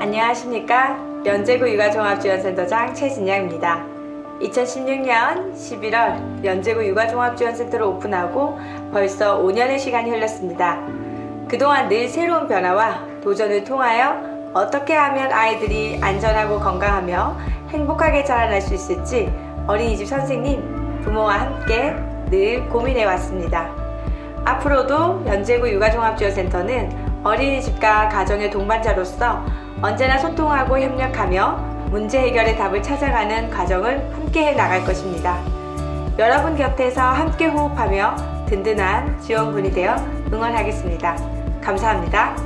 안녕하십니까. 연제구 육아종합지원센터장 최진양입니다. 2016년 11월 연제구 육아종합지원센터를 오픈하고 벌써 5년의 시간이 흘렀습니다. 그동안 늘 새로운 변화와 도전을 통하여 어떻게 하면 아이들이 안전하고 건강하며 행복하게 자라날 수 있을지 어린이집 선생님, 부모와 함께 늘 고민해 왔습니다. 앞으로도 연제구 육아종합지원센터는 어린이집과 가정의 동반자로서 언제나 소통하고 협력하며 문제 해결의 답을 찾아가는 과정을 함께 해 나갈 것입니다. 여러분 곁에서 함께 호흡하며 든든한 지원군이 되어 응원하겠습니다. 감사합니다.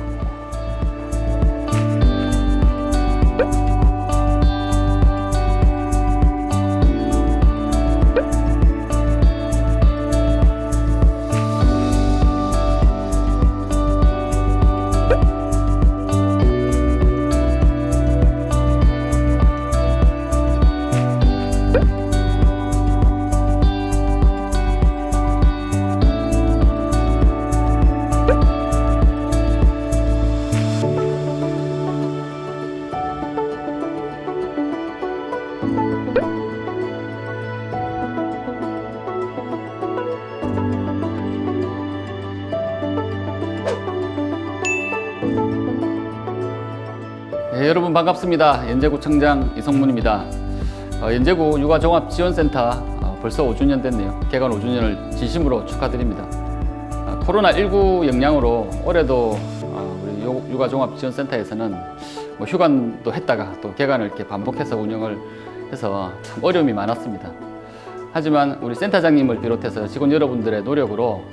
네, 여러분 반갑습니다. 연제구청장 이성문입니다. 어, 연제구 육아종합지원센터 어, 벌써 5주년 됐네요. 개관 5주년을 진심으로 축하드립니다. 어, 코로나19 영향으로 올해도 어, 우리 요- 육아종합지원센터에서는 뭐 휴관도 했다가 또 개관을 이렇게 반복해서 운영을 해서 참 어려움이 많았습니다. 하지만 우리 센터장님을 비롯해서 직원 여러분들의 노력으로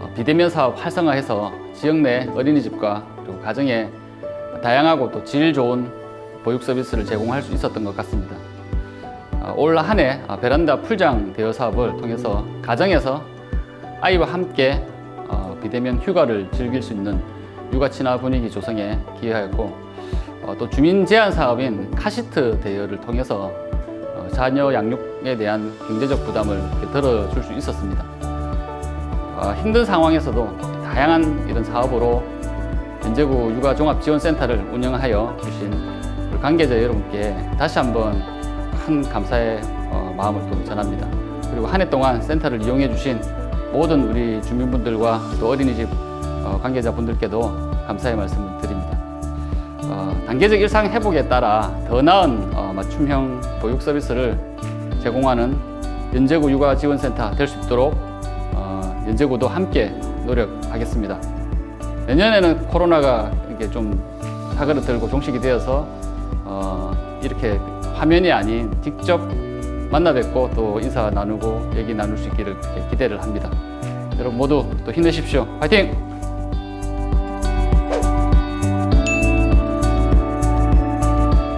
어, 비대면 사업 활성화해서 지역 내 어린이집과 그리고 가정에 다양하고 또 질 좋은 보육 서비스를 제공할 수 있었던 것 같습니다. 어, 올한해 베란다 풀장 대여 사업을 통해서 가정에서 아이와 함께 어, 비대면 휴가를 즐길 수 있는 육아 친화 분위기 조성에 기여하였고 어, 또 주민 제한 사업인 카시트 대여를 통해서 어, 자녀 양육에 대한 경제적 부담을 덜어줄 수 있었습니다. 어, 힘든 상황에서도 다양한 이런 사업으로 연제구 육아종합지원센터를 운영하여 주신 관계자 여러분께 다시 한번 큰 감사의 어, 마음을 또 전합니다. 그리고 한 해 동안 센터를 이용해 주신 모든 우리 주민분들과 또 어린이집 어, 관계자분들께도 감사의 말씀을 드립니다. 어, 단계적 일상 회복에 따라 더 나은 어, 맞춤형 보육 서비스를 제공하는 연제구 육아지원센터 될 수 있도록 어, 연제구도 함께 노력하겠습니다. 내년에는 코로나가 이렇게 좀 사그러들고 종식이 되어서 어, 이렇게 화면이 아닌 직접 만나 뵙고 또 인사 나누고 얘기 나눌 수 있기를 기대를 합니다. 여러분 모두 또 힘내십시오. 화이팅!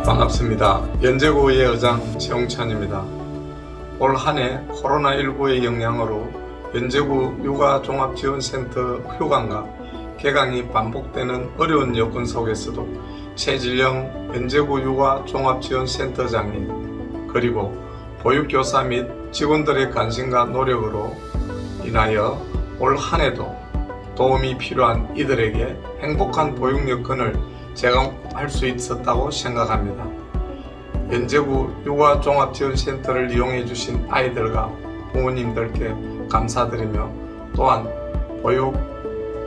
반갑습니다. 연제구의 의장 최홍찬입니다. 올 한 해 코로나19의 영향으로 연제구 육아종합지원센터 휴관과 개강이 반복되는 어려운 여건 속에서도 최진령 연제구 육아종합지원센터장이 그리고 보육교사 및 직원들의 관심과 노력으로 인하여 올 한 해도 도움이 필요한 이들에게 행복한 보육 여건을 제공할 수 있었다고 생각합니다. 연제구 육아종합지원센터를 이용해 주신 아이들과 부모님들께 감사드리며 또한 보육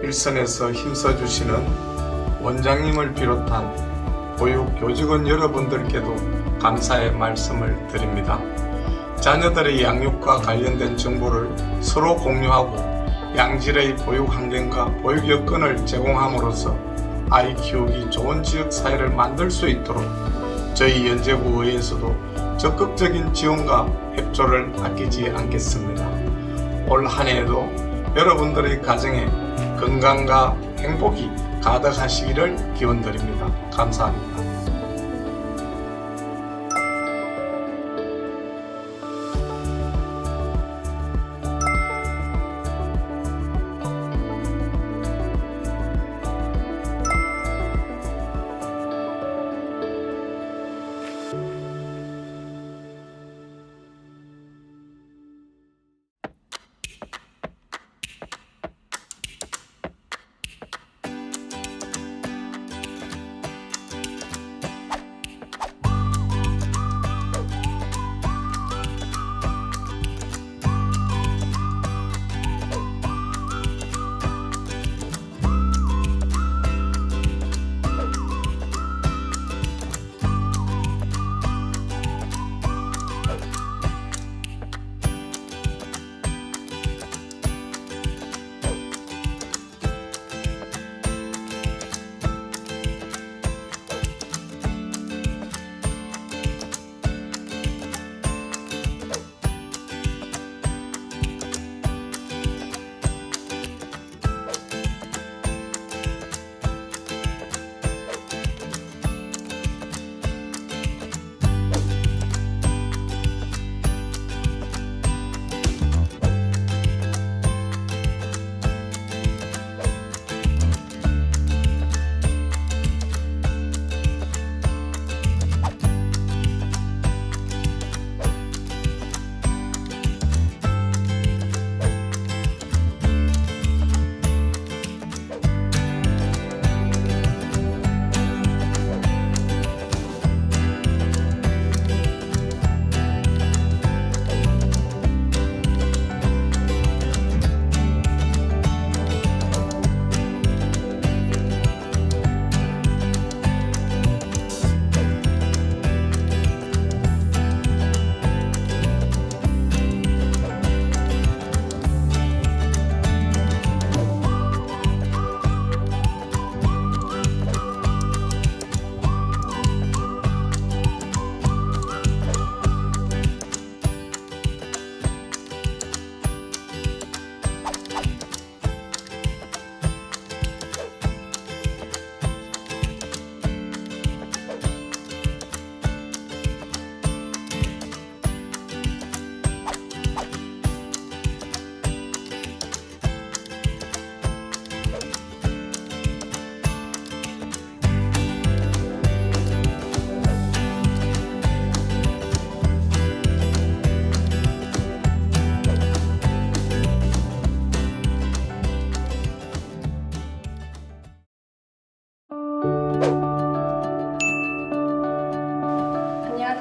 일선에서 힘써 주시는 원장님을 비롯한 보육 교직원 여러분들께도 감사의 말씀을 드립니다. 자녀들의 양육과 관련된 정보를 서로 공유하고 양질의 보육 환경과 보육 여건을 제공함으로써 아이 키우기 좋은 지역 사회를 만들 수 있도록 저희 연제구의에서도 적극적인 지원과 협조를 아끼지 않겠습니다. 올 한 해에도 여러분들의 가정에 건강과 행복이 가득하시기를 기원드립니다. 감사합니다.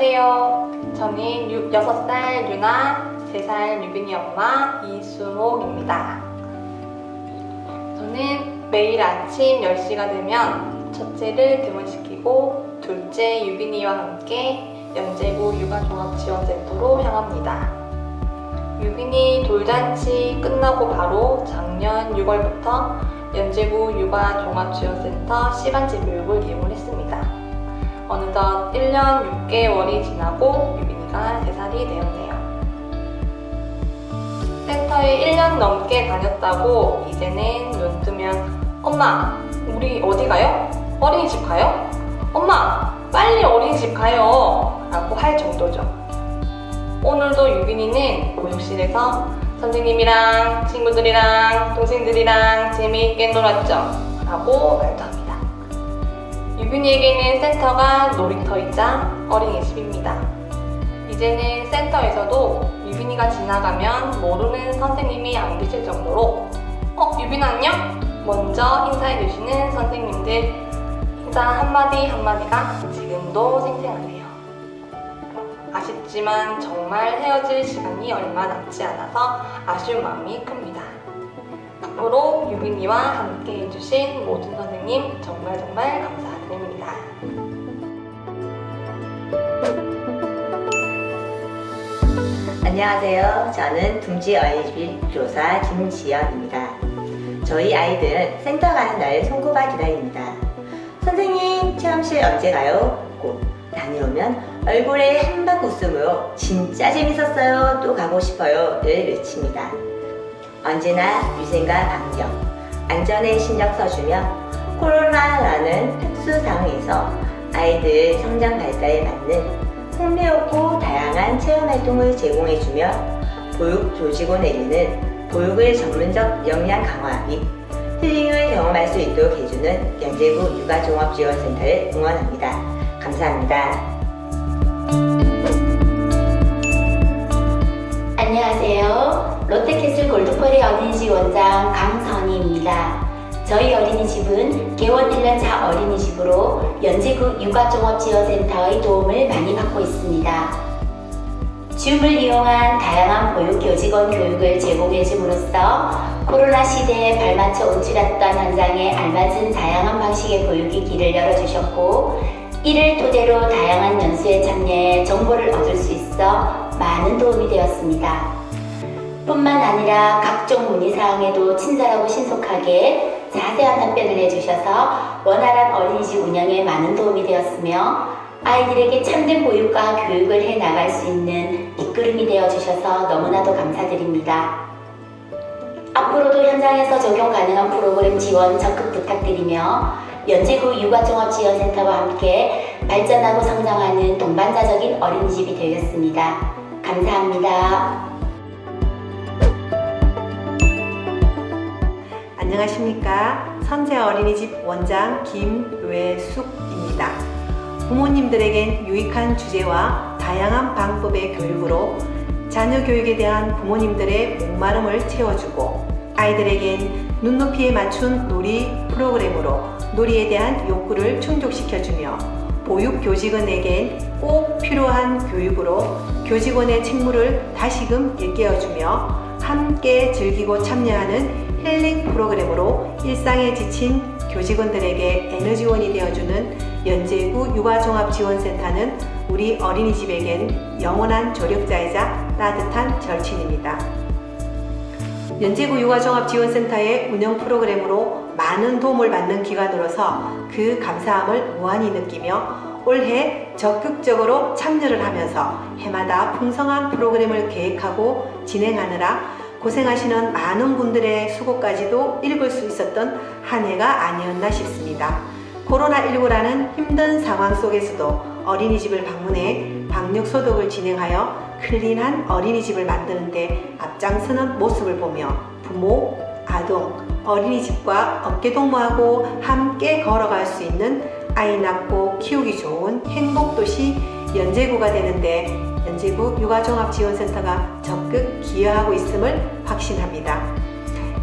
안녕하세요. 저는 6, 6살 유나, 3살 유빈이 엄마 이수목입니다. 저는 매일 아침 10시가 되면 첫째를 등원시키고 둘째 유빈이와 함께 연제구 육아종합지원센터로 향합니다. 유빈이 돌잔치 끝나고 바로 작년 6월부터 연제구 육아종합지원센터 시간제 교육을 이용했습니다. 어느덧 1년 6개월이 지나고 유빈이가 3살이 되었네요. 센터에 1년 넘게 다녔다고 이제는 눈 뜨면 엄마, 우리 어디 가요? 어린이집 가요? 엄마, 빨리 어린이집 가요! 라고 할 정도죠. 오늘도 유빈이는 보육실에서 선생님이랑 친구들이랑 동생들이랑 재미있게 놀았죠? 라고 합니다. 유빈이에게는 센터가 놀이터이자 어린이집입니다. 이제는 센터에서도 유빈이가 지나가면 모르는 선생님이 안 계실 정도로 어? 유빈 안녕? 먼저 인사해 주시는 선생님들 인사 한마디 한마디가 지금도 생생하네요. 아쉽지만 정말 헤어질 시간이 얼마 남지 않아서 아쉬운 마음이 큽니다. 앞으로 유빈이와 함께 해주신 모든 선생님 정말 정말 감사드립니다. 안녕하세요. 저는 둥지 어린이집 조사 김지연입니다. 저희 아이들은 센터 가는 날 손꼽아 기다립니다. 선생님, 체험실 언제 가요? 꼭 다녀오면 얼굴에 한박 웃음으로 진짜 재밌었어요. 또 가고 싶어요. 를 외칩니다. 언제나 위생과 방역, 안전에 신경 써주며 코로나라는 특수 상황에서 아이들 성장 발달에 맞는 흥미롭고 다양한 체험 활동을 제공해주며 보육 조직원에게는 보육의 전문적 역량 강화 및 힐링을 경험할 수 있도록 해주는 연제구 육아종합지원센터를 응원합니다. 감사합니다. 안녕하세요. 롯데캐슬 골드퍼리 어린이집 원장 강선희입니다. 저희 어린이집은 개원 1년차 어린이집으로 연제구 육아종합지원센터의 도움을 많이 받고 있습니다. 줌을 이용한 다양한 보육 교직원 교육을 제공해줌으로써 코로나 시대에 발맞춰 온출했던 현장에 알맞은 다양한 방식의 교육이 길을 열어주셨고 이를 토대로 다양한 연수에 참여해 정보를 얻을 수 있어 많은 도움이 되었습니다. 뿐만 아니라 각종 문의사항에도 친절하고 신속하게 자세한 답변을 해주셔서 원활한 어린이집 운영에 많은 도움이 되었으며 아이들에게 참된 보육과 교육을 해 나갈 수 있는 이끌음이 되어 주셔서 너무나도 감사드립니다. 앞으로도 현장에서 적용 가능한 프로그램 지원 적극 부탁드리며 연제구 육아종합지원센터와 함께 발전하고 성장하는 동반자적인 어린이집이 되겠습니다. 감사합니다. 안녕하십니까. 선재 어린이집 원장 김외숙입니다. 부모님들에겐 유익한 주제와 다양한 방법의 교육으로 자녀 교육에 대한 부모님들의 목마름을 채워주고 아이들에겐 눈높이에 맞춘 놀이 프로그램으로 놀이에 대한 욕구를 충족시켜주며 보육 교직원에겐 꼭 필요한 교육으로 교직원의 책무를 다시금 일깨워주며 함께 즐기고 참여하는 힐링 프로그램으로 일상에 지친 교직원들에게 에너지원이 되어주는 연제구 육아종합지원센터는 우리 어린이집에겐 영원한 조력자이자 따뜻한 절친입니다. 연제구 육아종합지원센터의 운영 프로그램으로 많은 도움을 받는 기관으로서 그 감사함을 무한히 느끼며 올해 적극적으로 참여를 하면서 해마다 풍성한 프로그램을 계획하고 진행하느라 고생하시는 많은 분들의 수고까지도 읽을 수 있었던 한 해가 아니었나 싶습니다. 코로나19라는 힘든 상황 속에서도 어린이집을 방문해 방역 소독을 진행하여 클린한 어린이집을 만드는데 앞장서는 모습을 보며 부모, 아동, 어린이집과 어깨동무하고 함께 걸어갈 수 있는 아이 낳고 키우기 좋은 행복도시 연제구가 되는데 연제구 육아종합지원센터가 적극 기여하고 있음을 확신합니다.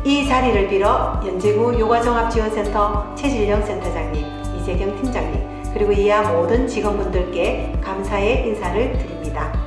이 자리를 빌어 연제구 육아종합지원센터 최질령 센터장님, 이재경 팀장님, 그리고 이하 모든 직원분들께 감사의 인사를 드립니다.